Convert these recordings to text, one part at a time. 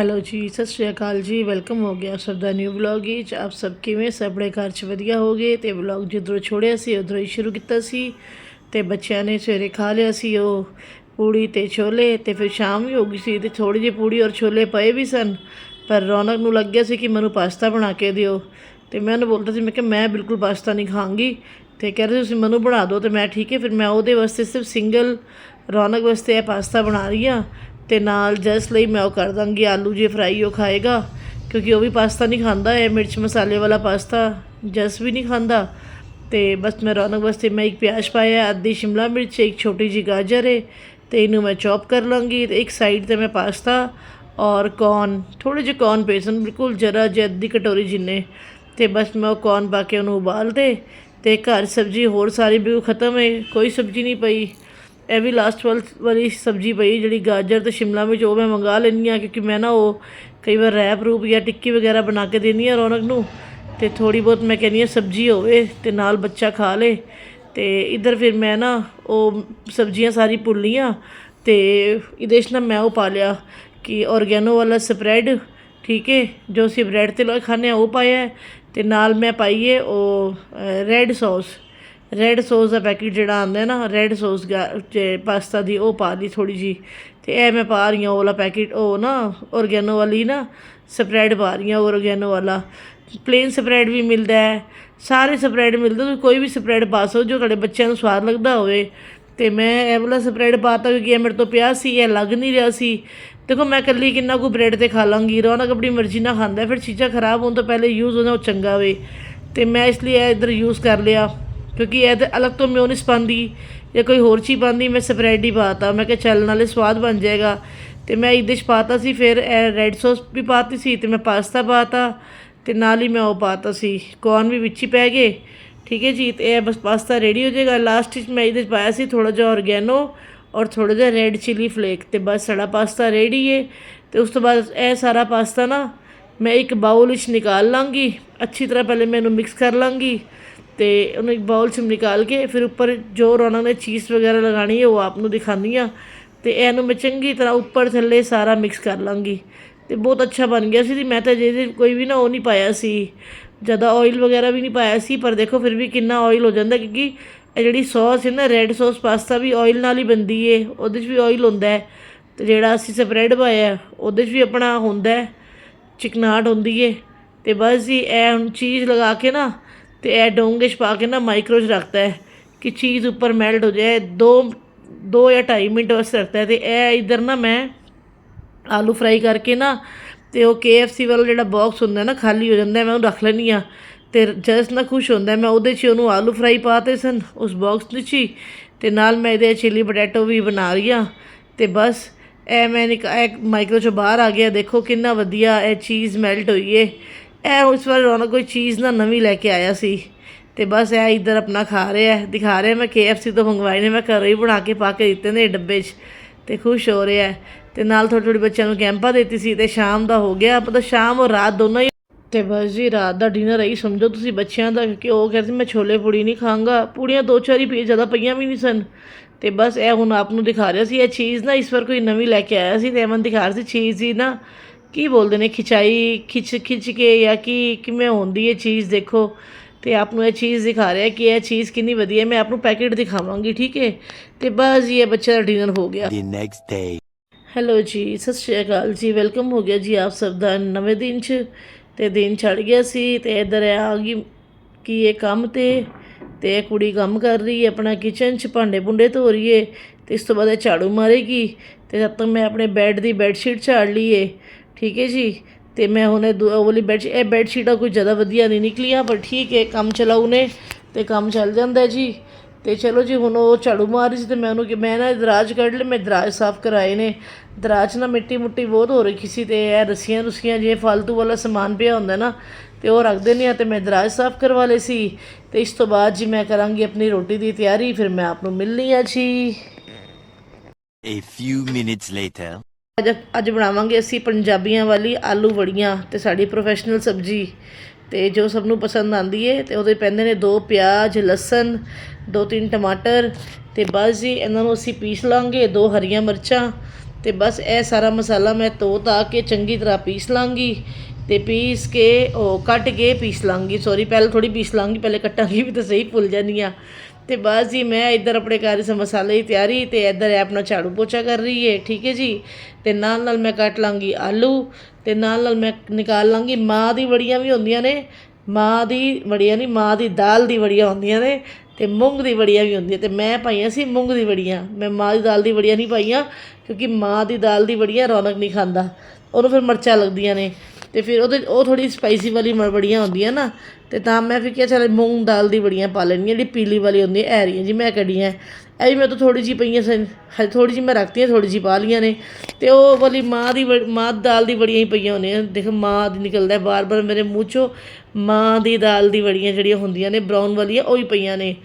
Hello ਜੀ, ਸਤਿ ਸ਼੍ਰੀ ਅਕਾਲ ਜੀ, ਵੈਲਕਮ ਹੋ ਗਿਆ ਸਭ ਦਾ ਨਿਊ ਵਲੌਗ ਵਿੱਚ। ਆਪ ਸਭ ਕਿਵੇਂ? ਸਭ ਆਪਣੇ ਘਰ 'ਚ ਵਧੀਆ ਹੋਗੇ? ਤੇ ਵਲੌਗ ਜਿੱਧਰੋਂ ਛੋੜਿਆ ਸੀ, ਉਧਰੋਂ ਹੀ ਸ਼ੁਰੂ ਕੀਤਾ ਸੀ। ਤੇ ਬੱਚਿਆਂ ਨੇ ਸਵੇਰੇ ਖਾ ਲਿਆ ਸੀ ਉਹ ਪੂੜੀ ਤੇ ਛੋਲੇ, ਤੇ ਫਿਰ ਸ਼ਾਮ ਵੀ ਹੋ ਗਈ ਸੀ, ਤੇ ਥੋੜੀ ਜਿਹੀ ਪੂੜੀ ਔਰ ਛੋਲੇ ਪਏ ਵੀ ਸਨ। ਪਰ ਰੌਣਕ ਨੂੰ ਲੱਗਿਆ ਸੀ ਕਿ ਮੈਨੂੰ ਪਾਸਤਾ ਬਣਾ ਕੇ ਦਿਓ। ਤੇ ਮੈਂ ਉਹਨੂੰ ਬੋਲਦਾ ਸੀ, ਮੈਂ ਕਿ ਮੈਂ ਬਿਲਕੁਲ ਪਾਸਤਾ ਨਹੀਂ ਖਾਂਗੀ। ਤੇ ਕਹਿ ਰਹੇ ਤੁਸੀਂ ਮੈਨੂੰ ਬਣਾ ਦਿਓ ਤੇ ਮੈਂ ਠੀਕ ਹੈ, ਫਿਰ ਮੈਂ ਉਹਦੇ ਵਾਸਤੇ ਸਿਰਫ ਸਿੰਗਲ ਰੌਣਕ ਵਾਸਤੇ ਇਹ ਪਾਸਤਾ ਬਣਾ ਰਹੀ ਹਾਂ। ਤੇ ਨਾਲ ਜਸ ਲਈ ਮੈਂ ਉਹ ਕਰ ਦਾਂਗੀ ਆਲੂ ਜੇ ਫਰਾਈ ਉਹ ਖਾਏਗਾ, ਕਿਉਂਕਿ ਉਹ ਵੀ ਪਾਸਤਾ ਨਹੀਂ ਖਾਂਦਾ ਇਹ ਮਿਰਚ ਮਸਾਲੇ ਵਾਲਾ ਪਾਸਤਾ, ਜਸ ਵੀ ਨਹੀਂ ਖਾਂਦਾ। ਤੇ ਬਸ ਮੈਂ ਰੌਣਕ ਵਾਸਤੇ ਮੈਂ ਇੱਕ ਪਿਆਜ਼ ਪਾਇਆ, ਅੱਧੀ ਸ਼ਿਮਲਾ ਮਿਰਚ, ਇੱਕ ਛੋਟੀ ਜਿਹੀ ਗਾਜਰ ਹੈ ਤੇ ਇਹਨੂੰ ਮੈਂ ਚੌਪ ਕਰ ਲਾਂਗੀ, ਤੇ ਇੱਕ ਸਾਈਡ ਤੇ ਮੈਂ ਪਾਸਤਾ ਔਰ ਕੌਰਨ ਥੋੜੇ ਜਿਹੇ ਕੌਰਨ ਪਏ ਸਨ ਬਿਲਕੁਲ ਜਰਾ ਜਿਹੀ ਅੱਧੀ ਕਟੋਰੀ ਜਿੰਨੇ, ਤੇ ਬਸ ਮੈਂ ਉਹ ਕੌਰਨ ਪਾ ਕੇ ਉਹਨੂੰ ਉਬਾਲ ਦੇ ਤੇ ਘਰ ਸਬਜ਼ੀ ਹੋਰ ਸਾਰੀ ਵੀ ਖਤਮ ਹੈ ਕੋਈ ਸਬਜ਼ੀ ਨਹੀਂ ਪਈ। ਇਹ ਵੀ ਲਾਸਟ ਵਾਲ ਵਾਲੀ ਸਬਜ਼ੀ ਪਈ, ਜਿਹੜੀ ਗਾਜਰ ਤੇ ਸ਼ਿਮਲਾ ਮਿਰਚ, ਉਹ ਮੈਂ ਮੰਗਾ ਲੈਂਦੀ ਹਾਂ ਕਿਉਂਕਿ ਮੈਂ ਨਾ ਉਹ ਕਈ ਵਾਰ ਰੈਪ ਰੂਪ ਜਾਂ ਟਿੱਕੀ ਵਗੈਰਾ ਬਣਾ ਕੇ ਦਿੰਦੀ ਹਾਂ ਰੌਣਕ ਨੂੰ ਤੇ ਥੋੜੀ ਬਹੁਤ ਮੈਂ ਕਹਿੰਦੀ ਹਾਂ ਸਬਜ਼ੀ ਹੋਵੇ ਤੇ ਨਾਲ ਬੱਚਾ ਖਾ ਲੇ। ਤੇ ਇਧਰ ਫਿਰ ਮੈਂ ਨਾ ਉਹ ਸਬਜ਼ੀਆਂ ਸਾਰੀ ਭੁੱਲ ਲਈਆਂ ਤੇ ਇਹਦੇ 'ਚ ਨਾ ਮੈਂ ਉਹ ਪਾ ਲਿਆ ਕਿ ਔਰਗੈਨੋ ਵਾਲਾ ਸਪਰੈਡ ਠੀਕ ਹੈ? ਜੋ ਅਸੀਂ ਬ੍ਰੈਡ ਤੇ ਲੋਕ ਖਾਂਦੇ ਹਾਂ, ਉਹ ਪਾਇਆ ਹੈ ਤੇ ਨਾਲ ਮੈਂ ਪਾਈਏ ਉਹ ਰੈੱਡ ਸੌਸ ਰੈੱਡ ਸੌਸ ਦਾ ਪੈਕੇਟ ਜਿਹੜਾ ਆਉਂਦਾ ਹੈ ਨਾ ਰੈੱਡ ਸੌਸ ਪਾਸਤਾ ਦੀ ਉਹ ਪਾ ਲਈ ਥੋੜੀ ਜੀ ਤੇ ਇਹ ਮੈਂ ਪਾ ਰਹੀ ਹਾਂ ਉਹ ਵਾਲਾ ਪੈਕੇਟ ਉਹ ਨਾ ਔਰਗੈਨੋ ਵਾਲੀ ਨਾ ਸਪਰੈਡ ਪਾ ਰਹੀ ਹਾਂ ਔਰਗੈਨੋ ਵਾਲਾ। ਪਲੇਨ ਸਪਰੈਡ ਵੀ ਮਿਲਦਾ ਹੈ, ਸਾਰੇ ਸਪਰੈਡ ਮਿਲਦੇ, ਤੁਸੀਂ ਕੋਈ ਵੀ ਸਪਰੈਡ ਪਾ ਸਕੋ ਜੋ ਤੁਹਾਡੇ ਬੱਚਿਆਂ ਨੂੰ ਸਵਾਦ ਲੱਗਦਾ ਹੋਵੇ। ਤੇ ਮੈਂ ਇਹ ਵਾਲਾ ਸਪਰੈਡ ਪਾਤਾ ਕਿਉਂਕਿ ਇਹ ਮੇਰੇ ਤੋਂ ਪਿਆ ਸੀ, ਇਹ ਲੱਗ ਨਹੀਂ ਰਿਹਾ ਸੀ। ਦੇਖੋ ਮੈਂ ਇਕੱਲੀ ਕਿੰਨਾ ਕੁ ਬ੍ਰੈਡ ਤੇ ਖਾ ਲਾਂਗੀ, ਰੌਣਕ ਆਪਣੀ ਮਰਜ਼ੀ ਨਾਲ ਖਾਂਦਾ ਫਿਰ ਚੀਜ਼ਾਂ ਖਰਾਬ ਹੋਣ ਤੋਂ ਪਹਿਲੇ ਯੂਜ਼ ਹੋਣਾ ਉਹ ਚੰਗਾ ਵੇ ਤੇ ਮੈਂ ਇਸ ਲਈ ਇਹ ਇਧਰ ਯੂਜ਼ ਕਰ ਲਿਆ। ਕਿਉਂਕਿ ਇਹ ਤਾਂ ਅਲੱਗ ਤੋਂ ਮਿਓਨਿਸ ਪਾਉਂਦੀ, ਜਾਂ ਕੋਈ ਹੋਰ ਚੀਜ਼ ਪਾਉਂਦੀ, ਮੈਂ ਸਪਰੈਡ ਹੀ ਪਾਤਾ। ਮੈਂ ਕਿਹਾ ਚੱਲ ਨਾਲੇ ਸਵਾਦ ਬਣ ਜਾਏਗਾ। ਤੇ ਮੈਂ ਇਹਦੇ 'ਚ ਪਾਤਾ ਸੀ, ਫਿਰ ਇਹ ਰੈੱਡ ਸੌਸ ਵੀ ਪਾਤੀ ਸੀ ਤੇ ਮੈਂ ਪਾਸਤਾ ਪਾਤਾ ਤੇ ਨਾਲ ਹੀ ਮੈਂ ਉਹ ਪਾਤਾ ਸੀ। ਕੌਰਨ ਵੀ ਵਿੱਚ ਹੀ ਪੈ ਗਏ। ਠੀਕ ਹੈ ਜੀ, ਤੇ ਇਹ ਬਸ ਪਾਸਤਾ ਰੈਡੀ ਹੋ ਜਾਏਗਾ। ਲਾਸਟ ਵਿੱਚ ਮੈਂ ਇਹਦੇ 'ਚ ਪਾਇਆ ਸੀ ਥੋੜਾ ਜਿਹਾ ਔਰਗੈਨੋ ਔਰ ਥੋੜਾ ਜਿਹਾ ਰੈੱਡ ਚਿਲੀ ਫਲੇਕ ਤੇ ਬਸ ਸਾਡਾ ਪਾਸਤਾ ਰੈਡੀ ਹੈ ਤੇ ਉਸ ਤੋਂ ਬਾਅਦ ਇਹ ਸਾਰਾ ਪਾਸਤਾ ਨਾ ਮੈਂ ਇੱਕ ਬਾਉਲ ਵਿੱਚ ਨਿਕਾਲ ਲਾਂਗੀ। ਅੱਛੀ ਤਰ੍ਹਾਂ ਪਹਿਲੇ ਮੈਂ ਇਹਨੂੰ ਮਿਕਸ ਕਰ ਲਾਂਗੀ। ਤੇ ਉਹਨੂੰ ਇੱਕ ਬਾਉਲ 'ਚ ਨਿਕਾਲ ਕੇ ਫਿਰ ਉੱਪਰ ਜੋ ਉਹਨਾਂ ਨੇ ਚੀਜ਼ ਵਗੈਰਾ ਲਗਾਣੀ ਹੈ, ਉਹ ਆਪ ਨੂੰ ਦਿਖਾਉਂਦੀ ਹਾਂ। ਤੇ ਇਹਨੂੰ ਮੈਂ ਚੰਗੀ ਤਰ੍ਹਾਂ ਉੱਪਰ ਥੱਲੇ ਸਾਰਾ ਮਿਕਸ ਕਰ ਲਾਂਗੀ। ਤੇ ਬਹੁਤ ਅੱਛਾ ਬਣ ਗਿਆ ਸੀ ਮੈਂ ਤਾਂ ਜਿਹਦੇ ਕੋਈ ਵੀ ਨਾ ਉਹ ਨਹੀਂ ਪਾਇਆ ਸੀ। ਜ਼ਿਆਦਾ ਆਇਲ ਵਗੈਰਾ ਵੀ ਨਹੀਂ ਪਾਇਆ ਸੀ, ਪਰ ਦੇਖੋ ਫਿਰ ਵੀ ਕਿੰਨਾ ਆਇਲ ਹੋ ਜਾਂਦਾ, ਕਿਉਂਕਿ ਇਹ ਜਿਹੜੀ ਸੌਸ ਹੈ ਨਾ ਰੈੱਡ ਸੌਸ ਪਾਸਤਾ ਵੀ ਆਇਲ ਨਾਲ ਹੀ ਬਣਦੀ ਏ, ਉਹਦੇ 'ਚ ਵੀ ਆਇਲ ਹੁੰਦਾ ਹੈ। ਤੇ ਜਿਹੜਾ ਅਸੀਂ ਸਪਰੈਡ ਪਾਇਆ, ਉਹਦੇ 'ਚ ਵੀ ਆਪਣਾ ਹੁੰਦਾ ਹੈ, ਚਿਕਨਾਟ ਹੁੰਦੀ ਏ। ਤੇ ਬਸ ਜੀ, ਇਹ ਹੁਣ ਚੀਜ਼ ਲਗਾ ਕੇ ਨਾ ਤੇ ਇਹ ਡੋਂਗੇ 'ਚ ਪਾ ਕੇ ਨਾ ਮਾਈਕਰੋ 'ਚ ਰੱਖਦਾ ਹੈ ਕਿ ਚੀਜ਼ ਉੱਪਰ ਮੈਲਟ ਹੋ ਜਾਏ। ਦੋ ਦੋ ਜਾਂ 2.5 ਮਿੰਟ ਵਾਸਤੇ ਰੱਖਦਾ ਹੈ ਤੇ ਇਹ ਇਧਰ ਨਾ ਮੈਂ ਆਲੂ ਫਰਾਈ ਕਰਕੇ ਨਾ ਤੇ ਉਹ KFC ਵਾਲਾ ਜਿਹੜਾ ਬਾਕਸ ਹੁੰਦਾ ਨਾ ਖਾਲੀ ਹੋ ਜਾਂਦਾ, ਮੈਂ ਉਹਨੂੰ ਰੱਖ ਲੈਂਦੀ ਆ ਤੇ ਜਸ ਨਾ ਖੁਸ਼ ਹੁੰਦਾ, ਮੈਂ ਉਹਦੇ 'ਚ ਉਹਨੂੰ ਆਲੂ ਫਰਾਈ ਪਾਤੇ ਸਨ, ਉਸ ਬਾਕਸ ਵਿੱਚ ਹੀ। ਤੇ ਨਾਲ ਮੈਂ ਇਹਦੇ ਚਿੱਲੀ ਪੋਟੈਟੋ ਵੀ ਬਣਾ ਰਹੀ ਆ ਤੇ ਬਸ ਇਹ ਮੈਂ ਨਿਕ, ਇਹ ਮਾਈਕਰੋ ਚੋਂ ਬਾਹਰ ਆ ਗਿਆ। ਦੇਖੋ ਕਿੰਨਾ ਵਧੀਆ ਇਹ ਚੀਜ਼ ਮੈਲਟ ਹੋਈ ਏ। ਇਹ ਉਸ ਵਾਰ ਰੌਣਕ ਕੋਈ ਚੀਜ਼ ਨਾ ਨਵੀਂ ਲੈ ਕੇ ਆਇਆ ਸੀ। ਤੇ ਬਸ ਇਹ ਇੱਧਰ ਆਪਣਾ ਖਾ ਰਿਹਾ ਹੈ। ਦਿਖਾ ਰਿਹਾ ਮੈਂ KFC ਤੋਂ ਮੰਗਵਾਏ ਨੇ, ਮੈਂ ਘਰੋਂ ਹੀ ਬਣਾ ਕੇ ਪਾ ਕੇ ਦਿੱਤੇ ਨੇ ਡੱਬੇ 'ਚ। ਤੇ ਖੁਸ਼ ਹੋ ਰਿਹਾ ਹੈ। ਤੇ ਨਾਲ ਥੋੜੀ ਥੋੜੀ ਬੱਚਿਆਂ ਨੂੰ ਕੈਂਪਾ ਦਿੱਤੀ ਸੀ ਤੇ ਸ਼ਾਮ ਦਾ ਹੋ ਗਿਆ। ਪਤਾ ਸ਼ਾਮ ਔਰ ਰਾਤ ਦੋਨੋਂ ਹੀ ਤੇ ਬਸ ਜੀ, ਰਾਤ ਦਾ ਡਿਨਰ ਹੀ ਸਮਝੋ ਤੁਸੀਂ ਬੱਚਿਆਂ ਦਾ, ਕਿਉਂਕਿ ਉਹ ਕਹਿੰਦੇ ਮੈਂ ਛੋਲੇ ਪੂੜੀ ਨਹੀਂ ਖਾਂਗਾ। ਪੂੜੀਆਂ ਦੋ ਚਾਰ ਹੀ ਪਈ ਜ਼ਿਆਦਾ ਪਈਆਂ ਵੀ ਨਹੀਂ ਸਨ। ਤੇ ਬਸ ਇਹ ਹੁਣ ਆਪ ਨੂੰ ਦਿਖਾ ਰਿਹਾ ਸੀ, ਇਹ ਚੀਜ਼ ਨਾ ਇਸ ਵਾਰ ਕੋਈ ਨਵੀਂ ਲੈ ਕੇ ਆਇਆ ਸੀ ਤੇ ਮਨ ਦਿਖਾ ਰਿਹਾ ਸੀ, ਚੀਜ਼ ਹੀ ਨਾ ਕੀ ਬੋਲਦੇ ਨੇ? ਖਿਚਾਈ ਖਿੱਚ ਖਿੱਚ ਕੇ ਜਾਂ ਕੀ ਕਿਵੇਂ ਹੁੰਦੀ ਹੈ ਚੀਜ਼ ਦੇਖੋ। ਤੇ ਆਪ ਨੂੰ ਇਹ ਚੀਜ਼ ਦਿਖਾ ਰਿਹਾ ਕਿ ਇਹ ਚੀਜ਼ ਕਿੰਨੀ ਵਧੀਆ ਮੈਂ ਆਪ ਨੂੰ ਪੈਕੇਟ ਦਿਖਾਵਾਂਗੀ ਠੀਕ ਹੈ? ਤੇ ਬਸ ਇਹ ਬੱਚੇ ਦਾ ਡਿਨਰ ਹੋ ਗਿਆ। The next day. ਹੈਲੋ ਜੀ ਸਤਿ ਸ਼੍ਰੀ ਅਕਾਲ ਜੀ ਵੈਲਕਮ ਹੋ ਗਿਆ ਜੀ ਆਪ ਸਭ ਦਾ ਨਵੇਂ ਦਿਨ 'ਚ। ਤੇ ਦਿਨ ਚੜ ਗਿਆ ਸੀ ਤੇ ਇੱਧਰ ਆ ਗਈ ਕਿ ਇਹ ਕੰਮ ਤੇ ਤੇ ਇਹ ਕੁੜੀ ਕੰਮ ਕਰ ਰਹੀ ਹੈ ਆਪਣਾ ਕਿਚਨ 'ਚ ਭਾਂਡੇ ਭੁੰਡੇ ਧੋ ਰਹੀ ਹੈ। ਤੇ ਇਸ ਤੋਂ ਬਾਅਦ ਇਹ ਝਾੜੂ ਮਾਰੇਗੀ। ਤੇ ਜਦ ਤੱਕ ਮੈਂ ਆਪਣੇ ਬੈੱਡ ਦੀ ਬੈੱਡ ਸ਼ੀਟ ਝਾੜ ਲਈਏ ਠੀਕ ਹੈ ਜੀ? ਤੇ ਮੈਂ ਹੁਣੇ ਦੂ- ਉਹ ਵਾਲੀ ਬੈੱਡ ਇਹ ਬੈੱਡ ਸ਼ੀਟਾਂ ਕੋਈ ਜ਼ਿਆਦਾ ਵਧੀਆ ਨਹੀਂ ਨਿਕਲੀਆਂ, ਪਰ ਠੀਕ ਹੈ, ਕੰਮ ਚਲਾਉ ਨੇ ਤੇ ਕੰਮ ਚੱਲ ਜਾਂਦਾ ਜੀ। ਤੇ ਚਲੋ ਜੀ, ਹੁਣ ਉਹ ਝਾੜੂ ਮਾਰ ਰਹੀ ਸੀ ਤੇ ਮੈਂ ਉਹਨੂੰ ਕਿ ਮੈਂ ਨਾ ਦਰਾਜ ਕੱਢ ਲਏ ਮੈਂ ਦਰਾਜ ਸਾਫ਼ ਕਰਾਏ ਨੇ। ਦਰਾਜ ਨਾ ਮਿੱਟੀ ਮੁੱਟੀ ਬਹੁਤ ਹੋ ਰਹੀ ਸੀ ਤੇ ਇਹ ਰੱਸੀਆਂ ਰੁਸੀਆਂ ਜੇ ਫालतू ਵਾਲਾ ਸਮਾਨ ਪਿਆ ਹੁੰਦਾ ਨਾ, ਤੇ ਉਹ ਰੱਖ ਦਿੰਦੀ ਆ ਤੇ ਮੈਂ ਦਰਾਜ ਸਾਫ਼ ਕਰਵਾ ਲਏ ਸੀ। ਤੇ ਇਸ ਤੋਂ ਬਾਅਦ ਜੀ ਮੈਂ ਕਰਾਂਗੀ ਆਪਣੀ ਰੋਟੀ ਦੀ ਤਿਆਰੀ, ਫਿਰ ਮੈਂ ਆਪ ਨੂੰ ਮਿਲਣੀ ਆ ਜੀ। A few minutes later. ਅੱਜ ਅੱਜ ਬਣਾਵਾਂਗੇ ਅਸੀਂ ਪੰਜਾਬੀਆਂ ਵਾਲੀ ਆਲੂ ਵੜੀਆਂ ਤੇ ਸਾਡੀ ਪ੍ਰੋਫੈਸ਼ਨਲ ਸਬਜੀ। ਤੇ ਜੋ ਸਭ ਨੂੰ ਪਸੰਦ ਆਂਦੀ ਏ, ਤੇ ਉਹਦੇ ਪੈਂਦੇ ਨੇ ਦੋ ਪਿਆਜ਼, ਲਸਣ, ਦੋ ਤਿੰਨ ਟਮਾਟਰ ਤੇ ਬਸ ਜੀ, ਇਹਨਾਂ ਨੂੰ ਅਸੀਂ ਪੀਸ ਲਾਂਗੇ, ਦੋ ਹਰੀਆਂ ਮਿਰਚਾਂ ਤੇ ਬਸ ਇਹ ਸਾਰਾ ਮਸਾਲਾ ਮੈਂ ਧੋ ਤਾ ਕੇ ਚੰਗੀ ਤਰ੍ਹਾਂ ਪੀਸ ਲਾਂਗੀ ਤੇ ਪੀਸ ਕੇ ਉਹ ਕੱਟ ਕੇ ਪੀਸ ਲਾਂਗੀ। ਸੌਰੀ ਪਹਿਲਾਂ ਥੋੜੀ ਪੀਸ ਲਾਂਗੀ, ਪਹਿਲੇ ਕੱਟਾਂਗੀ ਵੀ ਤਾਂ ਸਹੀ ਭੁੱਲ ਜਾਂਦੀ ਆ। ਤੇ ਬਸ ਜੀ, ਮੈਂ ਇੱਧਰ ਆਪਣੇ ਘਰ ਦੇ ਮਸਾਲੇ ਦੀ ਤਿਆਰੀ ਤੇ ਇੱਧਰ ਇਹ ਆਪਣਾ ਝਾੜੂ ਪੋਚਾ ਕਰ ਰਹੀ ਹੈ ਠੀਕ ਹੈ ਜੀ? ਤੇ ਨਾਲ ਨਾਲ ਮੈਂ ਕੱਟ ਲਾਂਗੀ ਆਲੂ, ਤੇ ਨਾਲ ਨਾਲ ਮੈਂ ਨਿਕਾਲ ਲਾਂਗੀ ਮਾਂ ਦੀ ਵੜੀਆਂ ਵੀ ਹੁੰਦੀਆਂ ਨੇ। ਮਾਂ ਦੀ ਵੜੀਆਂ ਨਹੀਂ, ਮਾਂ ਦੀ ਦਾਲ ਦੀ ਵੜੀਆਂ ਹੁੰਦੀਆਂ ਨੇ ਤੇ ਮੂੰਗ ਦੀ ਵੜੀਆਂ ਵੀ ਹੁੰਦੀਆਂ ਤੇ ਮੈਂ ਪਾਈਆਂ ਸੀ ਮੂੰਗ ਦੀ ਵੜੀਆਂ। ਮੈਂ ਮਾਂ ਦੀ ਦਾਲ ਦੀ ਵੜੀਆਂ ਨਹੀਂ ਪਾਈਆਂ ਕਿਉਂਕਿ ਮਾਂ ਦੀ ਦਾਲ ਦੀ ਵੜੀਆਂ ਰੌਣਕ ਨਹੀਂ ਖਾਂਦਾ। ਉਹਨੂੰ ਫਿਰ ਮਿਰਚਾਂ ਲੱਗਦੀਆਂ ਨੇ। ਤੇ ਫਿਰ ਉਹਦੇ, ਉਹ ਥੋੜੀ ਸਪਾਈਸੀ ਵਾਲੀ ਬੜੀਆਂ ਹੁੰਦੀਆਂ ਨਾ, ਤੇ ਤਾਂ ਮੈਂ ਫਿਰ ਕਿਹਾ ਚੱਲ ਮੂੰਗ ਦਾਲ ਦੀ ਵੜੀਆਂ ਪਾ ਲੈਣੀਆਂ ਜਿਹੜੀ ਪੀਲੀ ਵਾਲੀ ਹੁੰਦੀ ਹੈ ਐਰੀਆਂ ਜੀ ਮੈਂ ਕੜੀਆਂ ਇਹ ਵੀ ਮੈਂ ਤਾਂ ਥੋੜੀ ਜੀ ਪਈਆਂ ਸਨ, ਹਜੇ ਥੋੜੀ ਜੀ ਮੈਂ ਰੱਖਤੀਆਂ ਥੋੜੀ ਜੀ ਪਾ ਲੀਆਂ ਨੇ। ਤੇ ਉਹ ਵਾਲੀ ਮਾਂ ਦੀ ਵੜ- ਮਾਂ ਦਾਲ ਦੀ ਵੜੀਆਂ ਹੀ ਪਈਆਂ ਹੁੰਦੀਆਂ ਦੇਖ ਮਾਂ ਦੀ ਨਿਕਲਦਾ ਬਾਰ-ਬਾਰ ਮੇਰੇ ਮੂੰਹ ਚੋਂ ਮਾਂ ਦੀ ਦਾਲ ਦੀ ਵੜੀਆਂ ਜਿਹੜੀਆਂ ਹੁੰਦੀਆਂ ਨੇ ਬਰਾਊਨ ਵਾਲੀਆਂ, ਉਹ ਹੀ ਪਈਆਂ ਨੇ।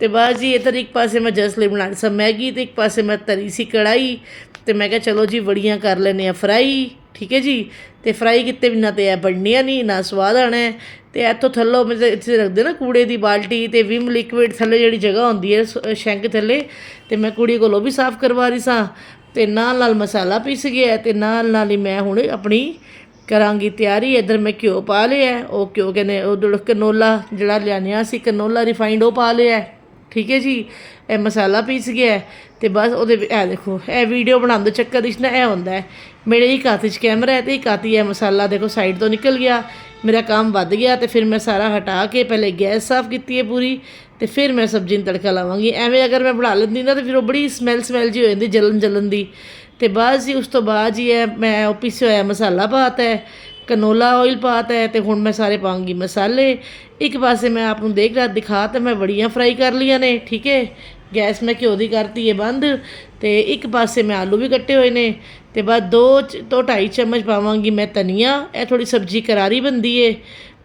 ਤੇ ਬਾਅਦ ਜੀ, ਇੱਧਰ ਇੱਕ ਪਾਸੇ ਮੈਂ ਜਸ ਲਈ ਬਣਾਈ ਸੀ ਮੈਗੀ ਤੇ ਇੱਕ ਪਾਸੇ ਮੈਂ ਤਰੀ ਸੀ ਕੜਾਈ ਤੇ ਮੈਂ ਕਿਹਾ ਚਲੋ ਜੀ, ਵੜੀਆਂ ਕਰ ਲੈਨੇ ਆ ਫਰਾਈ ਠੀਕ ਹੈ ਜੀ? ਤੇ ਫਰਾਈ ਕੀਤੇ ਬਿਨਾਂ ਤੇ ਇਹ ਬਣਨੀਆਂ ਨਹੀਂ, ਨਾ ਸਵਾਦ ਆਣਾ ਹੈ। ਤੇ ਇੱਥੋਂ ਥੱਲੋਂ ਮੈਂ ਇੱਥੇ ਰੱਖਦੇ ਨਾ ਕੂੜੇ ਦੀ ਬਾਲਟੀ ਤੇ ਵਿਮ ਲਿਕਵਿਡ ਥੱਲੇ ਜਿਹੜੀ ਜਗ੍ਹਾ ਹੁੰਦੀ ਹੈ, ਸ- ਸ਼ੈਂਕ ਥੱਲੇ, ਤੇ ਮੈਂ ਕੁੜੀ ਕੋਲੋਂ ਵੀ ਸਾਫ਼ ਕਰਵਾ ਰਹੀ ਸਾਂ। ਤੇ ਨਾਲ ਨਾਲ ਮਸਾਲਾ ਪੀਸ ਗਿਆ ਤੇ ਨਾਲ ਨਾਲ ਹੀ ਮੈਂ ਹੁਣ ਆਪਣੀ ਕਰਾਂਗੀ ਤਿਆਰੀ। ਇੱਧਰ ਮੈਂ ਘਿਓ ਪਾ ਲਿਆ ਉਹ ਘਿਓ ਕਹਿੰਦੇ, ਉਹ ਜਿਹੜਾ ਕਨੋਲਾ ਜਿਹੜਾ ਲਿਆਨਿਆ ਸੀ ਕਨੋਲਾ ਰਿਫਾਈਂਡ ਉਹ ਪਾ ਲਿਆ ਠੀਕ ਹੈ ਜੀ? ਇਹ ਮਸਾਲਾ ਪੀਸ ਗਿਆ ਹੈ ਤੇ ਬਸ ਉਹਦੇ ਇਹ ਦੇਖੋ, ਇਹ ਵੀਡੀਓ ਬਣਾਉਣ ਦੇ ਚੱਕਰ ਵਿੱਚ ਨਾ ਇਹ ਹੁੰਦਾ ਹੈ, ਮੇਰੇ ਇੱਕ ਹੱਥ 'ਚ ਕੈਮਰਾ ਹੈ ਤੇ ਇੱਕ ਹੱਥ 'ਚ ਇਹ ਮਸਾਲਾ ਦੇਖੋ ਸਾਈਡ ਤੋਂ ਨਿਕਲ ਗਿਆ, ਮੇਰਾ ਕੰਮ ਵੱਧ ਗਿਆ ਤੇ ਫਿਰ ਮੈਂ ਸਾਰਾ ਹਟਾ ਕੇ ਪਹਿਲੇ ਗੈਸ ਸਾਫ਼ ਕੀਤੀ ਹੈ ਪੂਰੀ ਤੇ ਫਿਰ ਮੈਂ ਸਬਜ਼ੀ ਨੂੰ ਤੜਕਾ ਲਾਵਾਂਗੀ। ਐਵੇਂ ਅਗਰ ਮੈਂ ਬਣਾ ਲੈਂਦੀ ਨਾ ਤੇ ਫਿਰ ਉਹ ਬੜੀ ਸਮੈਲ ਸਮੈਲ ਜੀ ਹੋ ਜਾਂਦੀ ਜਲਨ ਜਲਨ ਦੀ। ਤੇ ਬਾਅਦ ਜੀ, ਉਸ ਤੋਂ ਬਾਅਦ ਜੀ ਇਹ ਮੈਂ ਉਹ ਪਿਸਿਆ ਹੋਇਆ ਮਸਾਲਾ ਪਾਤਾ ਹੈ ਕਨੋਲਾ ਆਇਲ ਪਾਤਾ ਹੈ ਤੇ ਹੁਣ ਮੈਂ ਸਾਰੇ ਪਾਉਂਗੀ ਮਸਾਲੇ। ਇੱਕ ਪਾਸੇ ਮੈਂ ਆਪ ਨੂੰ ਦੇਖ ਰਿਹਾ ਦਿਖਾ ਤਾਂ, ਮੈਂ ਵੜੀਆਂ ਫਰਾਈ ਕਰ ਲੀਆਂ ਨੇ, ਠੀਕ ਹੈ? ਗੈਸ ਮੈਂ ਘਿਓ ਦੀ ਕਰਤੀ ਹੈ ਬੰਦ ਤੇ ਇੱਕ ਪਾਸੇ ਮੈਂ ਆਲੂ ਵੀ ਕੱਟੇ ਹੋਏ ਨੇ ਤੇ ਬਾਅਦ ਦੋ ਤੋਂ ਢਾਈ ਚਮਚ ਪਾਵਾਂਗੀ ਮੈਂ ਧਨੀਆ, ਇਹ ਥੋੜੀ ਸਬਜ਼ੀ ਕਰਾਰੀ ਬੰਦੀ ਏ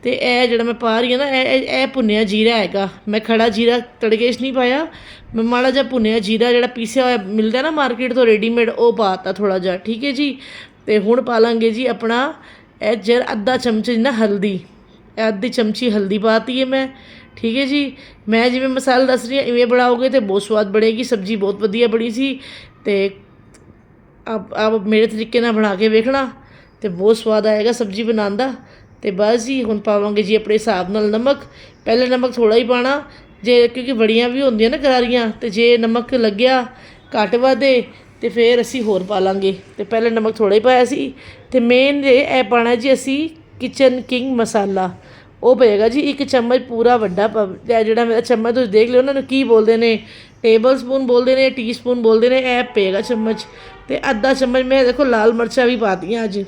ਤੇ ਇਹ ਜਿਹੜਾ ਮੈਂ ਪਾ ਰਹੀ ਹਾਂ ਨਾ, ਇਹ, ਇਹ- ਇਹ ਭੁੰਨਿਆ ਜੀਰਾ ਹੈਗਾ। ਮੈਂ ਖੜਾ ਜੀਰਾ ਤੜਕੇ 'ਚ ਨਹੀਂ ਪਾਇਆ, ਮੈਂ ਮਾੜਾ ਜਿਹਾ ਭੁੰਨਿਆ ਜੀਰਾ ਜਿਹੜਾ ਪੀਸਿਆ ਹੋਇਆ ਮਿਲਦਾ ਨਾ ਮਾਰਕੀਟ ਤੋਂ ਰੈਡੀਮੇਡ ਉਹ ਪਾਤਾ ਥੋੜਾ ਜਿਹਾ, ਠੀਕ ਹੈ ਜੀ? ਤੇ ਹੁਣ ਪਾ ਲਾਂਗੇ ਜੀ ਆਪਣਾ ਇਹ ਜਰ ਅੱਧਾ ਚਮਚ ਨਾ ਹਲਦੀ ਅੱਧੀ ਚਮਚੀ ਹਲਦੀ ਪਾਤੀ ਹੈ ਮੈਂ, ਠੀਕ ਹੈ ਜੀ? ਮੈਂ ਜਿਵੇਂ ਮਸਾਲਾ ਦੱਸ ਰਹੀ ਹਾਂ, ਇਵੇਂ ਬਣਾਓਗੇ ਤੇ ਬਹੁਤ ਸਵਾਦ ਬਣੇਗੀ, ਸਬਜ਼ੀ ਬਹੁਤ ਵਧੀਆ ਬਣੀ ਸੀ ਤੇ ਆਪ ਆਪ ਮੇਰੇ ਤਰੀਕੇ ਨਾਲ ਬਣਾ ਕੇ ਵੇਖਣਾ ਤੇ ਬਹੁਤ ਸਵਾਦ ਆਏਗਾ ਸਬਜ਼ੀ ਬਣਾਉਣ ਦਾ। ਤੇ ਬਸ ਜੀ, ਹੁਣ ਪਾਵਾਂਗੇ ਜੀ ਆਪਣੇ ਹਿਸਾਬ ਨਾਲ ਨਮਕ। ਪਹਿਲੇ ਨਮਕ ਥੋੜਾ ਹੀ ਪਾਣਾ ਜੇ ਕਿਉਂਕਿ ਬੜੀਆਂ ਵੀ ਹੁੰਦੀਆਂ ਨਾ ਕਰਾਰੀਆਂ, ਤੇ ਜੇ ਨਮਕ ਲੱਗਿਆ, ਘੱਟ ਵਾਧੇ ਤੇ ਫਿਰ ਅਸੀਂ ਹੋਰ ਪਾ ਲਾਂਗੇ। ਤੇ ਪਹਿਲੇ ਨਮਕ ਥੋੜਾ ਹੀ ਪਾਇਆ ਸੀ। ਤੇ ਮੇਨ ਜੇ ਇਹ ਪਾਣਾ ਜੀ ਅਸੀਂ ਕਿਚਨ ਕਿੰਗ ਮਸਾਲਾ ਉਹ ਪਏਗਾ ਜੀ ਇੱਕ ਚਮਚ ਪੂਰਾ ਵੱਡਾ ਪ- ਇਹ ਜਿਹੜਾ ਮੇਰਾ ਚਮਚ ਤੁਸੀਂ ਦੇਖ ਲਿਓ, ਉਹਨਾਂ ਨੂੰ ਕੀ ਬੋਲਦੇ ਨੇ? ਟੇਬਲ ਸਪੂਨ ਬੋਲਦੇ ਨੇ ਟੀਸਪੂਨ ਬੋਲਦੇ ਨੇ, ਇਹ ਪਏਗਾ ਚਮਚ। ਤੇ ਅੱਧਾ ਚਮਚ ਮੈਂ ਦੇਖੋ ਲਾਲ ਮਿਰਚਾਂ ਵੀ ਪਾਤੀਆਂ ਅੱਜ।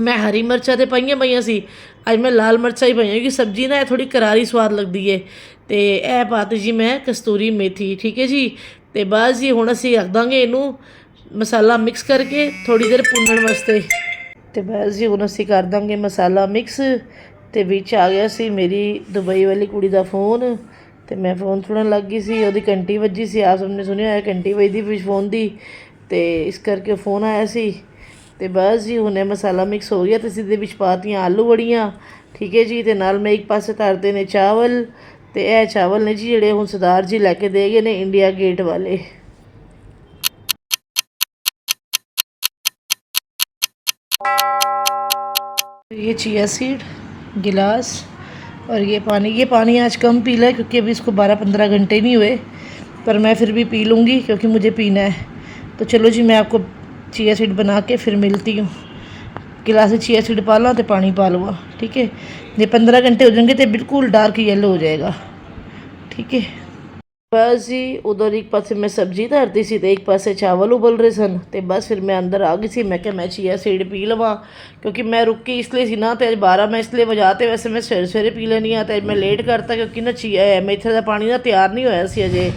ਮੈਂ ਹਰੀ ਮਿਰਚਾਂ ਤੇ ਪਾਈਆਂ ਪਈਆਂ ਸੀ। ਅੱਜ ਮੈਂ ਲਾਲ ਮਿਰਚਾਂ ਹੀ ਪਾਈਆਂ, ਕਿਉਂਕਿ ਸਬਜ਼ੀ ਨਾ ਇਹ ਥੋੜੀ ਕਰਾਰੀ ਸਵਾਦ ਲੱਗਦੀ ਏ। ਤੇ ਇਹ ਪਾਤੀ ਜੀ ਮੈਂ ਕਸਤੂਰੀ ਮੇਥੀ, ਠੀਕ ਹੈ ਜੀ? ਤੇ ਬਸ ਜੀ ਹੁਣ ਅਸੀਂ ਰੱਖ ਦਾਂਗੇ ਇਹਨੂੰ ਮਸਾਲਾ ਮਿਕਸ ਕਰਕੇ ਥੋੜੀ ਦੇਰ ਭੁੰਨਣ ਵਾਸਤੇ। ਤੇ ਬਸ ਜੀ ਹੁਣ ਅਸੀਂ ਕਰ ਦਾਂਗੇ ਮਸਾਲਾ ਮਿਕਸ ਤੇ ਵਿੱਚ ਆ ਗਿਆ ਸੀ ਮੇਰੀ ਦੁਬਈ ਵਾਲੀ ਕੁੜੀ ਦਾ ਫੋਨ ਤੇ ਮੈਂ ਫੋਨ ਸੁਣਨ ਲੱਗ ਗਈ ਸੀ, ਉਹਦੀ ਘੰਟੀ ਵੱਜੀ ਸੀ। ਆਪ ਸਭ ਨੇ ਸੁਣਿਆ ਹੋਇਆ ਘੰਟੀ ਵੱਜਦੀ ਵਿੱਚ ਫੋਨ ਦੀ। ਤੇ ਇਸ ਕਰਕੇ ਫੋਨ ਆਇਆ ਸੀ। ਤੇ ਬਸ ਜੀ ਹੁਣੇ ਮਸਾਲਾ ਮਿਕਸ ਹੋ ਗਿਆ ਤੇ ਸਿੱਧੇ ਵਿੱਚ ਪਾਤੀਆਂ ਆਲੂ ਵੜੀਆਂ। ਠੀਕ ਹੈ ਜੀ, ਤੇ ਨਾਲ ਮੈਂ ਇੱਕ ਪਾਸੇ ਧਰਦੇ ਨੇ ਚਾਵਲ। ਤੇ ਇਹ ਚਾਵਲ ਨੇ ਜੀ ਜਿਹੜੇ ਹੁਣ ਸਰਦਾਰ ਜੀ ਲੈ ਕੇ ਦੇ ਗਏ ਨੇ ਇੰਡੀਆ ਗੇਟ ਵਾਲੇ ये चिया सीड गिलास और ये पानी ये पानी आज कम पी लिया क्योंकि अभी इसको 12-15 घंटे नहीं हुए पर मैं फिर भी पी लूँगी क्योंकि मुझे पीना है तो चलो जी मैं आपको चिया सीड बना के फिर मिलती हूँ गिलास में चिया सीड पा लो तो पानी पा लूँगा ठीक है ये पंद्रह घंटे हो जाएंगे तो बिल्कुल डार्क येलो ਹੋ ਜਾਏਗਾ ਠੀਕ ਹੈ ਬਸ ਜੀ ਉਧਰ ਇੱਕ ਪਾਸੇ ਮੈਂ ਸਬਜ਼ੀ ਧਰਦੀ ਸੀ ਤੇ ਇੱਕ ਪਾਸੇ ਚਾਵਲ ਉਬਲ ਰਹੇ ਸਨ ਤੇ ਬਸ ਫਿਰ ਮੈਂ ਅੰਦਰ ਆ ਗਈ ਸੀ ਮੈਂ ਕਿਹਾ ਮੈਂ ਚੀਆ ਸੀਡ ਪੀ ਲਵਾਂ ਕਿਉਂਕਿ ਮੈਂ ਰੁਕੀ ਇਸ ਲਈ ਸੀ ਨਾ ਤੇ ਅੱਜ 12 ਮੈਂ ਇਸ ਲਈ ਵਜਾ ਤੇ ਵੈਸੇ ਮੈਂ ਸਵੇਰੇ ਸਵੇਰੇ ਪੀ ਲੈਣੀ ਆ ਤੇ ਮੈਂ ਲੇਟ ਕਰਤਾ ਕਿਉਂਕਿ ਨਾ ਚੀਆ ਮੇਥੇ ਦਾ ਪਾਣੀ ਨਾ ਤਿਆਰ ਨਹੀਂ ਹੋਇਆ ਸੀ ਅਜੇ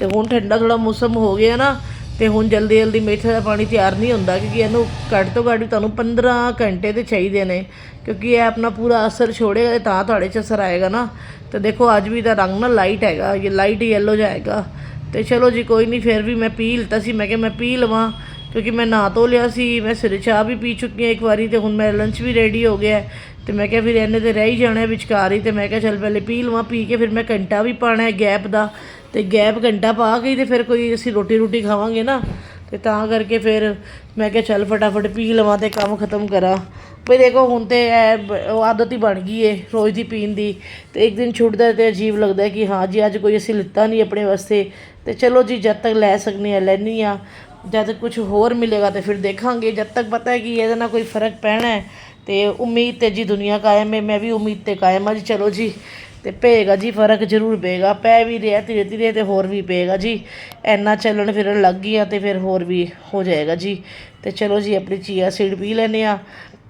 ਤੇ ਹੁਣ ਠੰਡਾ ਥੋੜਾ ਮੌਸਮ ਹੋ ਗਿਆ ਨਾ ਤੇ ਹੁਣ ਜਲਦੀ ਜਲਦੀ ਮੇਥੇ ਦਾ ਪਾਣੀ ਤਿਆਰ ਨਹੀਂ ਹੁੰਦਾ ਕਿਉਂਕਿ ਇਹਨੂੰ ਘੱਟ ਤੋਂ ਘੱਟ ਵੀ ਤੁਹਾਨੂੰ 15 ਘੰਟੇ ਤੇ ਚਾਹੀਦੇ ਨੇ, ਕਿਉਂਕਿ ਇਹ ਆਪਣਾ ਪੂਰਾ ਅਸਰ ਛੋੜੇਗਾ ਤੇ ਤਾਂ ਤੁਹਾਡੇ 'ਚ ਅਸਰ ਆਏਗਾ ਨਾ। ਤੇ ਦੇਖੋ ਅੱਜ ਵੀ ਦਾ ਰੰਗ ਨਾ ਲਾਈਟ ਹੈਗਾ, ਇਹ ਲਾਈਟ ਯੈਲੋ ਜਾਏਗਾ ਤੇ ਚਲੋ ਜੀ ਕੋਈ ਨਹੀਂ, ਫਿਰ ਵੀ ਮੈਂ ਪੀ ਲਿੱਤਾ ਸੀ, ਮੈਂ ਕਿਹਾ ਮੈਂ ਪੀ ਲਵਾਂ, ਕਿਉਂਕਿ ਮੈਂ ਨਹਾ ਧੋ ਲਿਆ ਸੀ, ਮੈਂ ਸਵੇਰੇ ਚਾਹ ਵੀ ਪੀ ਚੁੱਕੀ ਹਾਂ ਇੱਕ ਵਾਰੀ ਤੇ ਹੁਣ ਮੇਰਾ ਲੰਚ ਵੀ ਰੈਡੀ ਹੋ ਗਿਆ। ਤੇ ਮੈਂ ਕਿਹਾ ਫਿਰ ਇਹਨੇ ਤੇ ਰਹਿ ਹੀ ਜਾਣਾ ਵਿਚਕਾਰ ਹੀ। ਤੇ ਮੈਂ ਕਿਹਾ, ਚੱਲ ਪਹਿਲੇ ਪੀ ਲਵਾਂ, ਪੀ ਕੇ ਫਿਰ ਮੈਂ ਘੰਟਾ ਵੀ ਪਾਣਾ ਹੈ ਗੈਪ ਦਾ। ਤੇ ਗੈਪ ਘੰਟਾ ਪਾ ਕੇ ਹੀ ਤੇ ਫਿਰ ਕੋਈ ਅਸੀਂ ਰੋਟੀ ਰੋਟੀ ਖਾਵਾਂਗੇ ਨਾ। ਤੇ ਤਾਂ ਕਰਕੇ ਫਿਰ ਮੈਂ ਕਿਹਾ, ਚੱਲ ਫਟਾਫਟ ਪੀ ਲਵਾਂ ਤੇ ਕੰਮ ਖਤਮ ਕਰਾਂ। ਵੀ ਦੇਖੋ, ਹੁਣ ਤੇ ਇਹ ਉਹ ਆਦਤ ਹੀ ਬਣ ਗਈ ਏ ਰੋਜ਼ ਦੀ ਪੀਣ ਦੀ। ਤੇ ਇੱਕ ਦਿਨ ਛੁੱਟਦਾ ਤੇ ਅਜੀਬ ਲੱਗਦਾ ਕਿ ਹਾਂ ਜੀ, ਅੱਜ ਕੋਈ ਅਸੀਂ ਲਿੱਤਾ ਨਹੀਂ ਆਪਣੇ ਵਾਸਤੇ। ਤੇ ਚਲੋ ਜੀ, ਜਦ ਤੱਕ ਲੈ ਸਕਨੇ ਆ ਲੈਣੀ ਆ ਜਦ ਕੁਝ ਹੋਰ ਮਿਲੇਗਾ ਤੇ ਫਿਰ ਦੇਖਾਂਗੇ। ਜਦ ਤੱਕ ਪਤਾ ਹੈ ਕਿ ਇਹਦੇ ਨਾਲ ਕੋਈ ਫ਼ਰਕ ਪੈਣਾ ਹੈ ਤੇ ਉਮੀਦ ਤੇ ਜੀ ਦੁਨੀਆ ਕਾਇਮ ਹੈ, ਮੈਂ ਵੀ ਉਮੀਦ ਤੇ ਕਾਇਮ ਹਾਂ ਜੀ, ਚਲੋ ਜੀ। ਤੇ ਪਏਗਾ ਜੀ, ਫ਼ਰਕ ਜ਼ਰੂਰ ਪਏਗਾ, ਪੈ ਵੀ ਰਿਹਾ ਧੀਰੇ ਧੀਰੇ ਤੇ ਹੋਰ ਵੀ ਪਏਗਾ ਜੀ। ਐਨਾ ਚੱਲਣ ਫਿਰਨ ਲੱਗ ਗਈ ਆ ਤੇ ਫਿਰ ਹੋਰ ਵੀ ਹੋ ਜਾਏਗਾ ਜੀ। ਤੇ ਚਲੋ ਜੀ, ਆਪਣੀ ਚੀਆ ਸੀਡ ਪੀ ਲੈਨੇ ਆ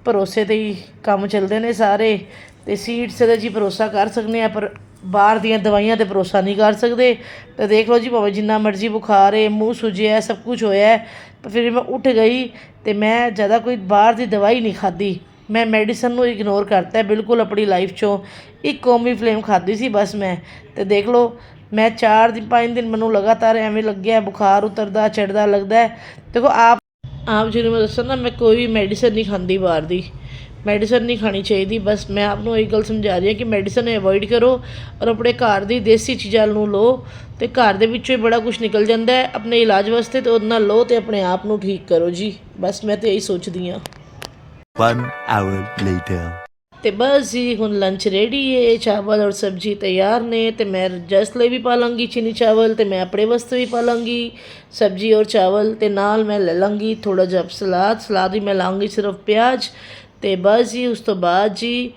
ਭਰੋਸੇ ਤੇ ਹੀ ਕੰਮ ਚੱਲਦੇ ਨੇ ਸਾਰੇ। ਤੇ ਸੀਡਸ ਤੇ ਜੀ ਭਰੋਸਾ ਕਰ ਸਕਨੇ ਆ ਪਰ ਬਾਹਰ ਦੀਆਂ ਦਵਾਈਆਂ ਤੇ ਭਰੋਸਾ ਨਹੀਂ ਕਰ ਸਕਦੇ। ਤੇ ਦੇਖ ਲਓ ਜੀ, ਭਾਵੇਂ ਜਿੰਨਾ ਮਰਜ਼ੀ ਬੁਖਾਰ ਹੈ, ਮੂੰਹ ਸੁਜਿਆ ਸਭ ਕੁਝ ਹੋਇਆ ਪਰ ਫਿਰ ਮੈਂ ਉੱਠ ਗਈ ਤੇ ਮੈਂ ਜ਼ਿਆਦਾ ਕੋਈ ਬਾਹਰ ਦੀ ਦਵਾਈ ਨਹੀਂ ਖਾਧੀ। ਮੈਂ ਮੈਡੀਸਨ ਨੂੰ ਇਗਨੋਰ ਕਰਤਾ ਬਿਲਕੁਲ ਆਪਣੀ ਲਾਈਫ 'ਚੋਂ। ਇੱਕ ਕੌਮੀ ਫਲੇਮ ਖਾਧੀ ਸੀ ਬਸ ਮੈਂ। ਅਤੇ ਦੇਖ ਲਓ, ਮੈਂ 4 ਦਿਨ 5 ਦਿਨ ਮੈਨੂੰ ਲਗਾਤਾਰ ਐਵੇਂ ਲੱਗਿਆ ਬੁਖਾਰ ਉਤਰਦਾ ਚੜਦਾ ਲੱਗਦਾ ਦੇਖੋ, ਆਪ ਆਪ ਜਿਹਨੂੰ ਮੈਂ ਦੱਸਾਂ ਨਾ, ਮੈਂ ਕੋਈ ਵੀ ਮੈਡੀਸਨ ਨਹੀਂ ਖਾਂਦੀ ਬਾਹਰ ਦੀ। ਮੈਡੀਸਨ ਨਹੀਂ ਖਾਣੀ ਚਾਹੀਦੀ। ਬਸ ਮੈਂ ਆਪ ਨੂੰ ਇਹ ਗੱਲ ਸਮਝਾ ਰਹੀ ਹਾਂ ਕਿ ਮੈਡੀਸਨ ਅਵੋਇਡ ਕਰੋ ਔਰ ਆਪਣੇ ਘਰ ਦੀ ਦੇਸੀ ਚੀਜ਼ਾਂ ਨੂੰ ਲਓ। ਤੇ ਘਰ ਦੇ ਵਿੱਚੋਂ ਹੀ ਬੜਾ ਕੁਝ ਨਿਕਲ ਜਾਂਦਾ ਹੈ। ਆਪਣੇ ਇਲਾਜ ਵਾਸਤੇ ਤੇ ਉਹਦੇ ਨਾਲ ਲਓ ਤੇ ਆਪਣੇ ਆਪ ਨੂੰ ਠੀਕ ਕਰੋ ਜੀ। ਬਸ ਮੈਂ ਤੇ ਇਹੀ ਸੋਚਦੀ ਹਾਂ। One hour later. ਤੇ ਬਸ ਜੀ, ਹੁਣ ਲੰਚ ਰੈਡੀ ਹੈ ਚਾਵਲ ਔਰ ਸਬਜ਼ੀ ਤਿਆਰ ਨੇ, ਤੇ ਮੈਂ ਜਸ ਲਈ ਵੀ ਪਾ ਲਾਂਗੀ ਚੀਨੀ ਚਾਵਲ, ਤੇ ਮੈਂ ਆਪਣੇ ਵਾਸਤੇ ਵੀ ਪਾ ਲਾਂਗੀ ਸਬਜ਼ੀ ਔਰ ਚਾਵਲ, ਤੇ ਨਾਲ ਮੈਂ ਲੈ ਲਾਂਗੀ ਥੋੜਾ ਜਿਹਾ ਸਲਾਦ ਸਲਾਦ ਹੀ ਮੈਂ ਲਾਂਗੀ ਸਿਰਫ ਪਿਆਜ਼, ਤੇ ਬਸ ਜੀ, ਉਸ ਤੋਂ ਬਾਅਦ ਜੀ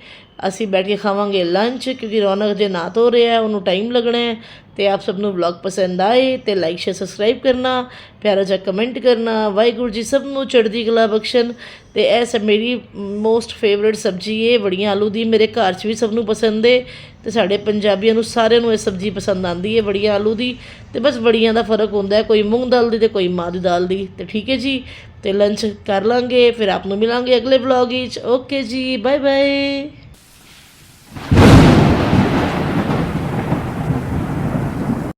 ਅਸੀਂ ਬੈਠ ਕੇ ਖਾਵਾਂਗੇ ਲੰਚ ਕਿਉਂਕਿ ਰੌਣਕ ਜੇ ਨਾ ਧੋ ਰਿਹਾ ਉਹਨੂੰ ਟਾਈਮ ਲੱਗਣਾ ਹੈ। ਤੇ ਆਪ ਸਭ ਨੂੰ ਵਲੌਗ ਪਸੰਦ ਆਏ ਤੇ ਲਾਈਕ ਸ਼ੇਅਰ ਸਬਸਕ੍ਰਾਈਬ ਕਰਨਾ, ਪਿਆਰਾ ਜਿਹਾ ਕਮੈਂਟ ਕਰਨਾ, ਵਾਹਿਗੁਰੂ ਜੀ ਸਭ ਨੂੰ ਚੜ੍ਹਦੀ ਕਲਾ ਬਖਸ਼ਣ। ਤੇ ਇਹ ਸਭ ਮੇਰੀ ਮੋਸਟ ਫੇਵਰਿਟ ਸਬਜ਼ੀ ਹੈ ਬੜੀਆਂ ਆਲੂ ਦੀ, ਮੇਰੇ ਘਰ 'ਚ ਵੀ ਸਭ ਨੂੰ ਪਸੰਦ ਏ। ਤੇ ਸਾਡੇ ਪੰਜਾਬੀਆਂ ਨੂੰ ਸਾਰਿਆਂ ਨੂੰ ਇਹ ਸਬਜ਼ੀ ਪਸੰਦ ਆਂਦੀ ਹੈ ਬੜੀਆਂ ਆਲੂ ਦੀ। ਤੇ ਬਸ ਬੜੀਆਂ ਦਾ ਫ਼ਰਕ ਹੁੰਦਾ ਹੈ, ਕੋਈ ਮੂੰਗ ਦਾਲ ਦੀ ਤੇ ਕੋਈ ਮਾਂ ਦੀ ਦਾਲ ਦੀ। ਤੇ ਠੀਕ ਹੈ ਜੀ, ਤੇ ਲੰਚ ਕਰ ਲਾਂਗੇ, ਫਿਰ ਆਪ ਨੂੰ ਮਿਲਾਂਗੇ ਅਗਲੇ ਵਲੌਗ ਵਿੱਚ। ਓਕੇ ਜੀ ਬਾਏ ਬਾਏ